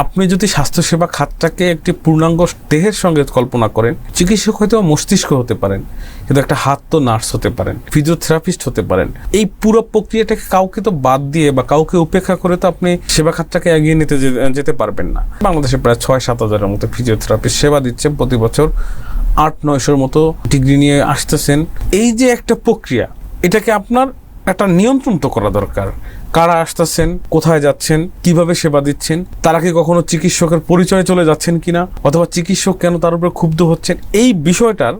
আপনি যদি স্বাস্থ্যসেবা খাতটাকে একটি পূর্ণাঙ্গ দেহের সঙ্গে কল্পনা করেন, চিকিৎসক হয়তো মস্তিষ্ক হতে পারেন, কিন্তু একটা হাত তো নার্স হতে পারেন, ফিজিওথেরাপিস্ট হতে পারেন। এই পুরো প্রক্রিয়াটাকে কাউকে তো বাদ দিয়ে বা কাউকে উপেক্ষা করে তো আপনি সেবা খাতটাকে এগিয়ে নিতে যেতে পারবেন না। বাংলাদেশে প্রায় ছয় সাত হাজারের মতো ফিজিওথেরাপিস্ট সেবা দিচ্ছে প্রতি বছর। আট, নয়শোর মতো ডিগ্রি নিয়ে আসতেছেন। এই যে একটা প্রক্রিয়া, এটাকে আপনার একটা নিয়ন্ত্রণ তো করা দরকার। কারা আসতেছেন, কোথায় যাচ্ছেন, কীভাবে সেবা দিচ্ছেন, তারা কি কখনো চিকিৎসকের পরিচয় চলে যাচ্ছেন কিনা, অথবা চিকিৎসক কেন তার উপরে ক্ষুব্ধ হচ্ছেন? এই বিষয়টার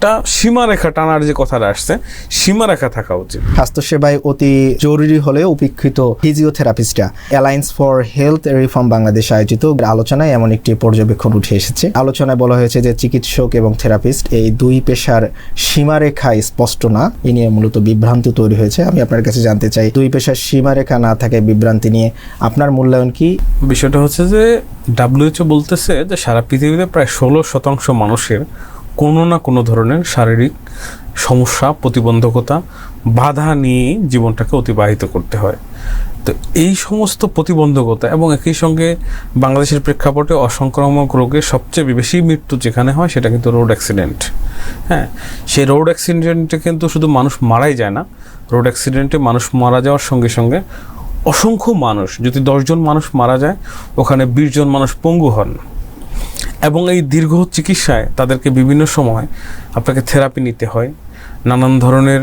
একটা সীমারেখা টানার যে কথাটা আসছে সীমারেখা থাকা উচিত। স্বাস্থ্যসেবায় অতি জরুরি হলেও উপেক্ষিত ফিজিওথেরাপিস্টরা alliance for health reform Bangladesh আয়োজিত আলোচনায় এমন একটি পর্যবেক্ষণ উঠে এসেছে। আলোচনায় বলা হয়েছে যে চিকিৎসক এবং থেরাপিস্ট এই দুই পেশার সীমারেখা স্পষ্ট না এ নিয়ে মূলত বিভ্রান্তি তৈরি হয়েছে। আমি আপনার কাছে জানতে চাই দুই পেশার সীমারেখা না থাকে বিভ্রান্তি নিয়ে আপনার মূল্যায়ন কি? বিষয়টা হচ্ছে যে ডাব্লিউএইচও বলতেছে যে সারা পৃথিবীতে প্রায় ষোলো শতাংশ মানুষের কোনো না কোনো ধরনের শারীরিক সমস্যা, প্রতিবন্ধকতা, বাধা নিয়ে জীবনটাকে অতিবাহিত করতে হয়। তো এই সমস্ত প্রতিবন্ধকতা এবং একই সঙ্গে বাংলাদেশের প্রেক্ষাপটে অসংক্রামক রোগের সবচেয়ে বেশি মৃত্যু যেখানে হয় সেটা কিন্তু রোড অ্যাক্সিডেন্ট। হ্যাঁ সেই রোড অ্যাক্সিডেন্টে কিন্তু শুধু মানুষ মারাই যায় না, রোড অ্যাক্সিডেন্টে মানুষ মারা যাওয়ার সঙ্গে সঙ্গে অসংখ্য মানুষ, যদি দশজন মানুষ মারা যায়, ওখানে বিশ জন মানুষ পঙ্গু হন। এবং এই দীর্ঘ চিকিৎসায় তাদেরকে বিভিন্ন সময় আপনাকে থেরাপি নিতে হয়, নানান ধরনের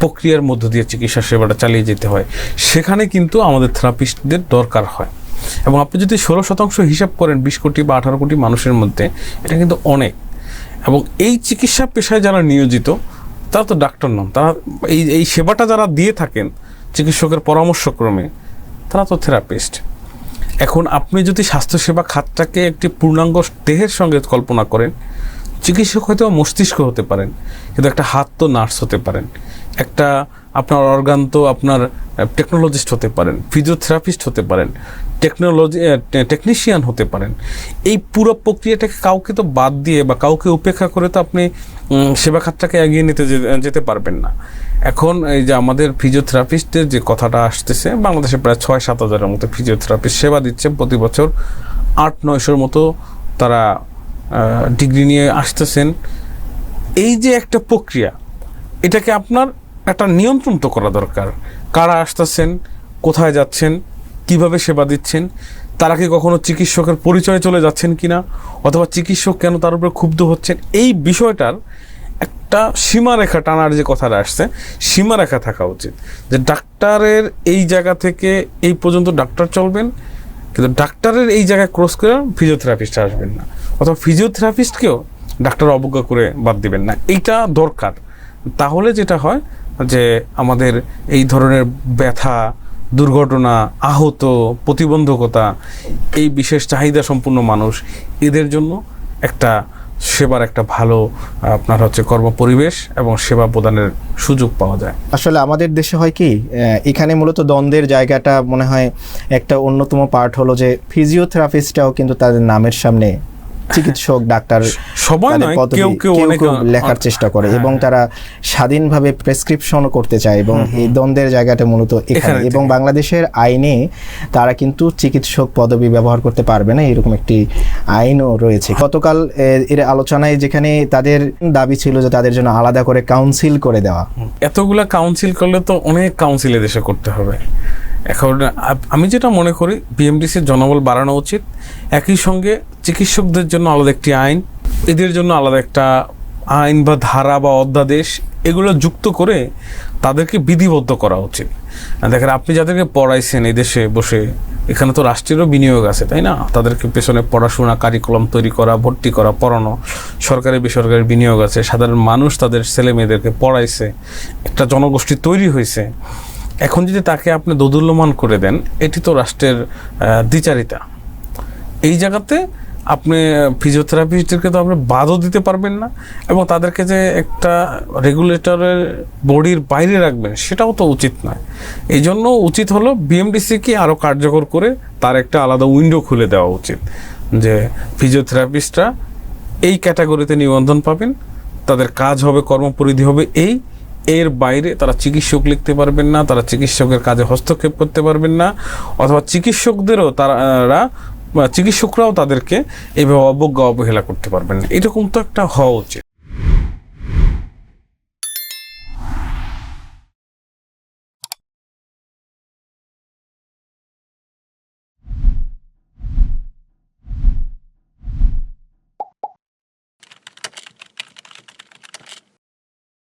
প্রক্রিয়ার মধ্য দিয়ে চিকিৎসা সেবাটা চালিয়ে যেতে হয়। সেখানে কিন্তু আমাদের থেরাপিস্টদের দরকার হয়। এবং আপনি যদি ষোলো শতাংশ হিসাব করেন, বিশ কোটি বা আঠারো কোটি মানুষের মধ্যে, এটা কিন্তু অনেক। এবং এই চিকিৎসা পেশায় যারা নিয়োজিত, তারা তো ডাক্তার নন। তারা এই এই সেবাটা যারা দিয়ে থাকেন, চিকিৎসকের পরামর্শক্রমে, তারা তো থেরাপিস্ট। এখন আপনি যদি স্বাস্থ্যসেবা খাতটাকে একটি পূর্ণাঙ্গ দেহের সঙ্গে কল্পনা করেন, চিকিৎসক হয়তো মস্তিষ্ক হতে পারেন, কিন্তু একটা হাত তো নার্স হতে পারেন। একটা আপনার অর্গান তো আপনার টেকনোলজিস্ট হতে পারেন ফিজিওথেরাপিস্ট হতে পারেন টেকনোলজি টেকনিশিয়ান হতে পারেন। এই পুরো প্রক্রিয়াটাকে কাউকে তো বাদ দিয়ে বা কাউকে উপেক্ষা করে তো আপনি সেবা খাতটাকে এগিয়ে নিতে যেতে পারবেন না। এখন এই যে আমাদের ফিজিওথেরাপিস্টের যে কথাটা আসতেছে, বাংলাদেশে প্রায় ছয় সাত হাজারের মতো ফিজিওথেরাপিস্ট সেবা দিচ্ছে। প্রতি বছর আট নয়শোর মতো তারা ডিগ্রি নিয়ে আসতেছেন। এই যে একটা প্রক্রিয়া, এটাকে আপনার একটা নিয়ন্ত্রণ তো করা দরকার। কারা আসতেছেন, কোথায় যাচ্ছেন, কীভাবে সেবা দিচ্ছেন, তারা কি কখনো চিকিৎসকের পরিচয়ে চলে যাচ্ছেন কি না অথবা চিকিৎসক কেন তার উপরে ক্ষুব্ধ হচ্ছেন? এই বিষয়টার একটা সীমারেখা টানার যে কথাটা আসছে, সীমারেখা থাকা উচিত। যে ডাক্তারের এই জায়গা থেকে এই পর্যন্ত ডাক্তার চলবেন, কিন্তু ডাক্তারের এই জায়গায় ক্রস করে ফিজিওথেরাপিস্ট আসবেন না। অথবা ফিজিওথেরাপিস্টকেও ডাক্তার অবজ্ঞা করে বাদ দিবেন না। এইটা দরকার। তাহলে যেটা হয় যে আমাদের এই ধরনের ব্যথা, দুর্ঘটনা, আহত, প্রতিবন্ধকতা, এই বিশেষ চাহিদা সম্পূর্ণ মানুষ, এদের জন্য একটা সেবার একটা ভালো, আপনার হচ্ছে কর্মপরিবেশ এবং সেবা প্রদানের সুযোগ পাওয়া যায়। আসলে আমাদের দেশে হয় কি এখানে মূলত দ্বন্দ্বের জায়গাটা মনে হয় একটা অন্যতম পার্ট হলো যে ফিজিওথেরাপিস্টটাও কিন্তু তাদের নামের সামনে চিকিৎসক ডাক্তার সবাই নয় কেউ কেউ অনেক লেখার চেষ্টা করে হ্যাঁ, এবং তারা স্বাধীনভাবে প্রেসক্রিপশন করতে চায় এবং এই দ্বন্দ্বের জায়গাটা মূলত এখানে। এখানে এবং বাংলাদেশের আইনে তারা কিন্তু চিকিৎসক পদবি ব্যবহার করতে পারবে না এরকম একটি আইনও রয়েছে। গতকাল এর আলোচনায় যেখানে তাদের দাবি ছিল যে তাদের জন্য আলাদা করে কাউন্সিল করে দেওয়া। এতগুলা কাউন্সিল করলে তো অনেক কাউন্সিল দেশে করতে হবে। এখন আমি যেটা মনে করি বিএমডিসির জনবল বাড়ানো উচিত। একই সঙ্গে চিকিৎসকদের জন্য আলাদা একটি আইন, এদের জন্য আলাদা একটা আইন বা ধারা বা অধ্যাদেশ, এগুলো যুক্ত করে তাদেরকে বিধিবদ্ধ করা উচিত। দেখেন, আপনি যাদেরকে পড়াইছেন এই দেশে বসে, এখানে তো রাষ্ট্রেরও বিনিয়োগ আছে, তাই না? তাদেরকে পেছনে পড়াশোনা কারিকুলাম তৈরি করা, ভর্তি করা, পড়ানো, সরকারি, বেসরকারি বিনিয়োগ আছে, সাধারণ মানুষ তাদের ছেলে মেয়েদেরকে পড়াইছে, একটা জনগোষ্ঠী তৈরি হয়েছে এখন যদি তাকে আপনি দোদুল্যমান করে দেন, এটি তো রাষ্ট্রের দ্বিচারিতা। এই জায়গাতে আপনি ফিজিওথেরাপিস্টদেরকে তো আপনি বাদও দিতে পারবেন না, এবং তাদেরকে যে একটা রেগুলেটরের বডির বাইরে রাখবেন, সেটাও তো উচিত নয়। এই জন্য উচিত হলো বিএমডিসিকে আরও কার্যকর করে তার একটা আলাদা উইন্ডো খুলে দেওয়া উচিত, যে ফিজিওথেরাপিস্টরা এই ক্যাটাগরিতে নিবন্ধন পাবেন, তাদের কাজ হবে, কর্মপরিধি হবে এই এর বাইরে তারা চিকিৎসক লিখতে পারবেন না, তারা চিকিৎসকের কাজে হস্তক্ষেপ করতে পারবেন না, অথবা চিকিৎসকদেরও তারা চিকিৎসকরাও তাদেরকে এভাবে অবজ্ঞা, অবহেলা করতে পারবেন না। এরকম তো একটা হওয়া উচিত।